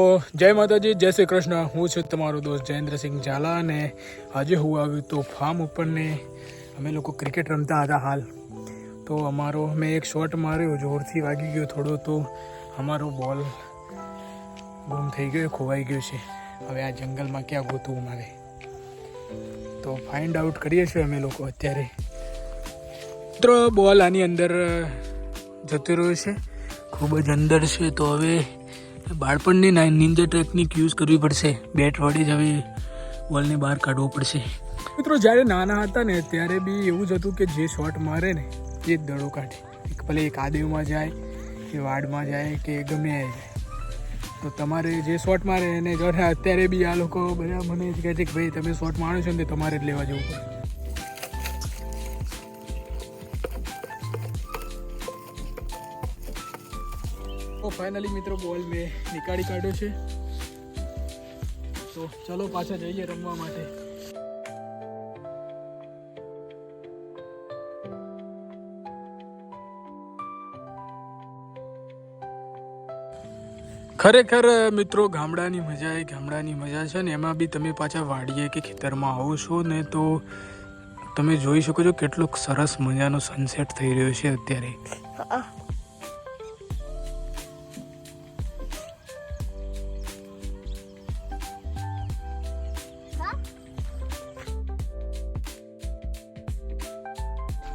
તો જય માતાજી, જય શ્રી કૃષ્ણ. હું છું તમારો દોસ્ત જયેન્દ્રસિંહ ઝાલા અને આજે હું આવ્યું તો ફાર્મ ઉપર ને અમે લોકો ક્રિકેટ રમતા હતા હાલ. તો અમારો, મેં એક શોટ માર્યો, જોરથી વાગી ગયો થોડો તો અમારો બોલ ગુમ થઈ ગયો, ખોવાઈ ગયો છે. હવે આ જંગલમાં ક્યાં ગોતવું મારે? તો ફાઇન્ડ આઉટ કરીએ છીએ અમે લોકો અત્યારે. મિત્રો બોલ આની અંદર જતો રહ્યો છે. ખૂબ જ અંદર છે તો હવે બાળપણની નિંજા ટેકનિક યુઝ કરવી પડશે. બેટ વડે જ હવે બોલને બહાર કાઢવો પડશે. મિત્રો, જ્યારે નાના હતા ને, ત્યારે બી એવું જ હતું કે જે શોટ મારે ને, એ જ દડો કાઢે. ભલે એક આદેવમાં જાય, કે વાડમાં જાય, કે ગમે જાય. તો તમારે જે શોટ મારે એને જો અત્યારે બી આ લોકો બધા મને જ કહે છે કે, ભાઈ, તમે શોટ મારો છો ને તમારે જ લેવા જવું પડે. તો ફાઇનલી મિત્રો બોલ મેં નીકાળી કાઢ્યો છે. તો ચલો પાછા જઈએ રમવા માટે. ખરેખર મિત્રો ગામડાની મજા એ ગામડાની મજા છે ને એમાં બી તમે પાછા વાડીએ કે ખેતરમાં આવો છો ને તો તમે જોઈ શકો છો કેટલો સરસ મજાનો સનસેટ થઈ રહ્યો છે અત્યારે.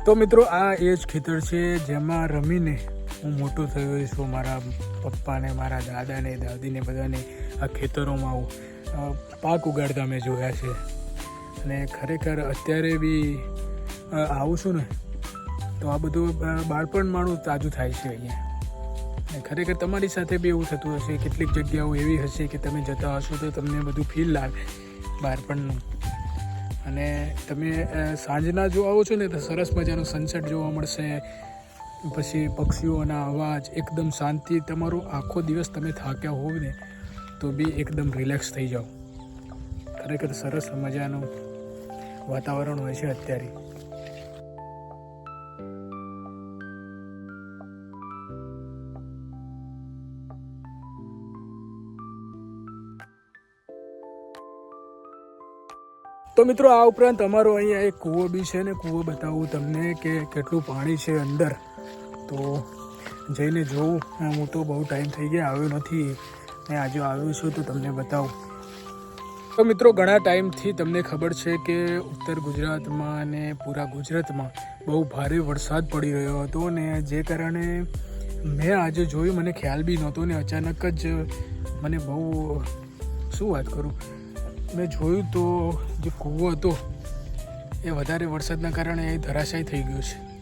તો મિત્રો, આ એ જ ખેતર છે જેમાં રમીને હું મોટો થયો છું મારા પપ્પાને, મારા દાદાને, દાદીને બધાને આ ખેતરોમાં પાક ઉગાડતા મેં જોયા છે. અને ખરેખર અત્યારે બી આવું છું ને, તો આ બધું બાળપણ મારું તાજું થાય છે અહીંયા. ખરેખર તમારી સાથે બી એવું થતું હશે, કેટલીક જગ્યાઓ એવી હશે કે તમે જતા હશો તો તમને બધું ફીલ લાગે, બાળપણનું. અને તમે સાંજના જો આવો છો ને, તો સરસ મજાનો સનસેટ જોવા મળશે. પછી પક્ષીઓના અવાજ, એકદમ શાંતિ, તમારો આખો દિવસ તમે થાક્યા હોવ ને, તો બી એકદમ રિલેક્સ થઈ જાઓ. ખરેખર સરસ મજાનું વાતાવરણ હોય છે અત્યારે. તો મિત્રો, આ ઉપરાંત અમારો અહીંયા એક કૂવો બી છે ને, કૂવો બતાવું તમને કે કેટલું પાણી છે અંદર. તો જઈને જોઉં. હું તો બહુ ટાઈમ થઈ ગયા, આવ્યો નથી. ને આજે આવ્યો છું તો તમને બતાવું. તો મિત્રો, ઘણા ટાઈમથી તમને ખબર છે કે ઉત્તર ગુજરાતમાં અને પૂરા ગુજરાતમાં બહુ ભારે વરસાદ પડી રહ્યો હતો ને જે કારણે મેં આજે જોયું, મને ખ્યાલ બી નહોતો ને અચાનક જ મને બહુ શું વાત કરું? મેં જોયું તો જે કૂવો હતો, એ વધારે વરસાદના કારણે એ ધરાશાયી થઈ ગયો છે.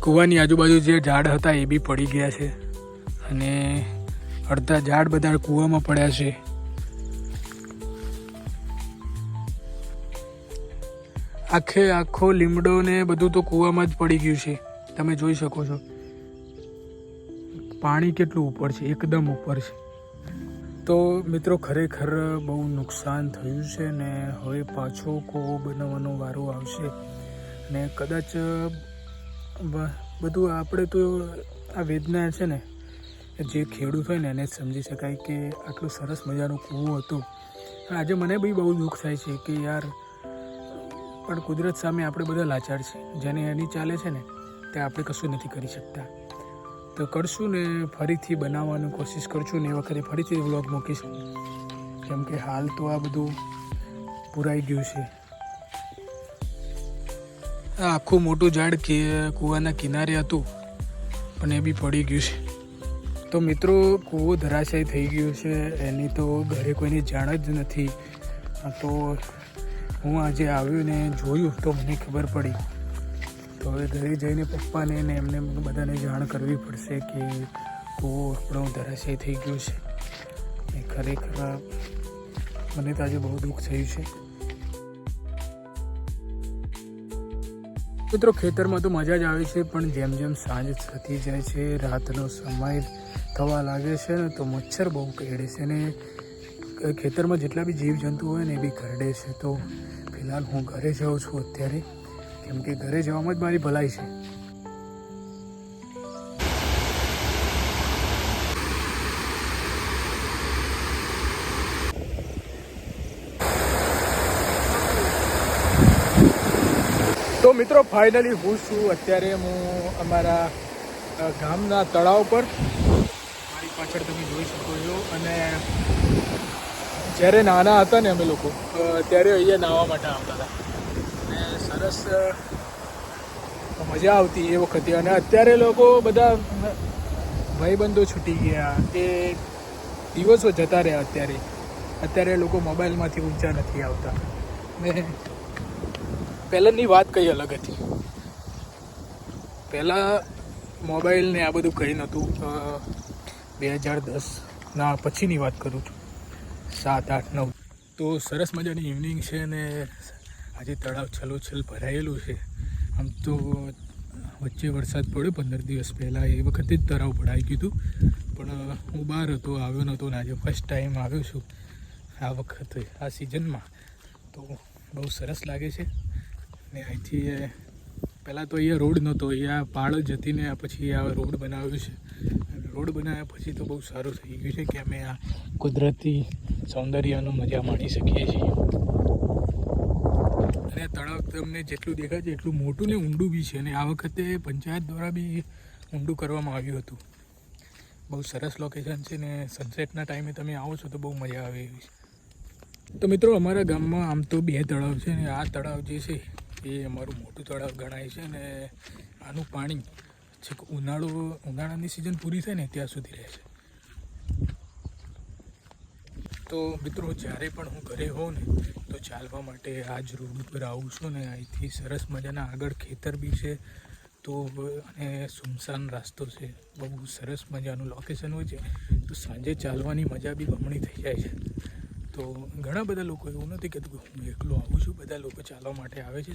કૂવાની આજુબાજુ જે ઝાડ હતા એ બી પડી ગયા છે અને અડધા ઝાડ બધા કૂવામાં પડ્યા છે. આખે આખો લીમડો ને બધું તો કૂવામાં જ પડી ગયું છે. તમે જોઈ શકો છો. પાણી કેટલું ઉપર છે? એકદમ ઉપર છે. તો મિત્રો, ખરેખર બહુ નુકસાન થયું છે ને હવે પાછો કૂવો બનાવવાનો વારો આવશે ને કદાચ બધું આપણે તો આ વેદના છે ને, જે ખેડૂત હોય ને એને સમજી શકાય કે આટલું સરસ મજાનો કૂવો હતો. આજે મને બી બહુ દુઃખ થાય છે કે યાર, પણ કુદરત સામે આપણે બધા લાચાર છે. જેને એની ચાલે છે ને, તે આપણે કશું નથી કરી શકતા. તો કરશું ને ફરીથી બનાવવાની કોશિશ કરશું ને એ વખતે ફરીથી વ્લોગ મૂકીશ. કેમ કે હાલ તો આ બધું પુરાઈ ગયું છે. આ આખું મોટું ઝાડ કે કૂવાના કિનારે હતું, પણ એ બી પડી ગયું છે. તો મિત્રો, કૂવો ધરાશાયી થઈ ગયું છે, એની તો ઘરે કોઈની જાણ જ નથી. તો હું આજે આવ્યો ને જોયું તો મને ખબર પડી. તો હવે ઘરે જઈને પપ્પાને ને એમને બધાને જાણ કરવી પડશે કે બહુ આપણો ધરાશય થઈ ગયો છે. એ ખરેખર મને તો આજે બહુ દુઃખ થયું છે. મિત્રો, ખેતરમાં તો મજા જ આવે છે, પણ જેમ જેમ સાંજ થતી જાય છે, રાતનો સમય થવા લાગે છે ને, તો મચ્છર બહુ કરડે છે ને, ખેતરમાં જેટલા બી જીવજંતુ હોય ને એ બી કરડે છે. તો ફિલહાલ હું ઘરે જાઉં છું અત્યારે. કેમ કે ઘરે જવામાં જ મારી ભલાઈ છે. તો મિત્રો ફાઇનલી હું છું. અત્યારે હું અમારા ગામના તળાવ પર. મારી પાછળ તમે જોઈ શકો છો. અને જ્યારે નાના હતા ને અમે લોકો ત્યારે અહીંયા નાહવા માટે આવતા હતા. સરસ મજા આવતી એ વખતે. અને અત્યારે લોકો બધા ભાઈબંધો છૂટી ગયા. તે દિવસો જતા રહ્યા અત્યારે. અત્યારે લોકો મોબાઈલમાંથી ઊંચા નથી આવતા. ને પહેલાંની વાત કંઈ અલગ હતી. પહેલાં મોબાઈલ ને આ બધું કંઈ નહોતું. બે હજાર દસના પછીની વાત કરું છું. સાત, આઠ, નવ. તો સરસ મજાની ઇવનિંગ છે ને આજે તળાવ છલોછલ ભરાયેલું છે. આમ તો વચ્ચે વરસાદ પડ્યો પંદર દિવસ પહેલાં, એ વખતે જ તળાવ ભરાઈ ગયું હતું. પણ હું બહાર હતો, આવ્યો નહોતો ને આજે ફર્સ્ટ ટાઈમ આવ્યો છું આ વખતે, આ સિઝનમાં તો બહુ સરસ લાગે છે. ને અહીંથી પહેલાં તો અહીંયા રોડ નહોતો, અહીંયા પાળ જ હતી ને પછી આ રોડ બનાવ્યો છે. રોડ બનાવ્યા પછી તો બહુ સારું થઈ ગયું છે કે અમે આ કુદરતી સૌંદર્યનો મજા માણી શકીએ છીએ. અને તળાવ તમને જેટલું દેખાય છે એટલું મોટું ને ઊંડું બી છે. અને આ વખતે પંચાયત દ્વારા બી ઊંડું કરવામાં આવ્યું હતું. બહુ સરસ લોકેશન છે ને સનસેટના ટાઈમે તમે આવો છો તો બહુ મજા આવે એવી છે. તો મિત્રો, અમારા ગામમાં આમ તો બે તળાવ છે ને આ તળાવ જે છે એ અમારું મોટું તળાવ ગણાય છે ને આનું પાણી છેક ઉનાળો, ઉનાળાની સિઝન પૂરી થાય ને ત્યાં સુધી રહે છે. તો મિત્રો, જ્યારે પણ હું ઘરે હોઉં ને, તો ચાલવા માટે આ જ રોડ ઉપર આવું છું ને. અહીંથી સરસ મજાના આગળ ખેતર બી છે, તો અને સુમસાન રસ્તો છે. બહુ સરસ મજાનું લોકેશન હોય છે. તો સાંજે ચાલવાની મજા બી બમણી થઈ જાય છે. તો ઘણા બધા લોકો એવું નથી કહેતું કે હું એકલો આવું છું. બધા લોકો ચાલવા માટે આવે છે.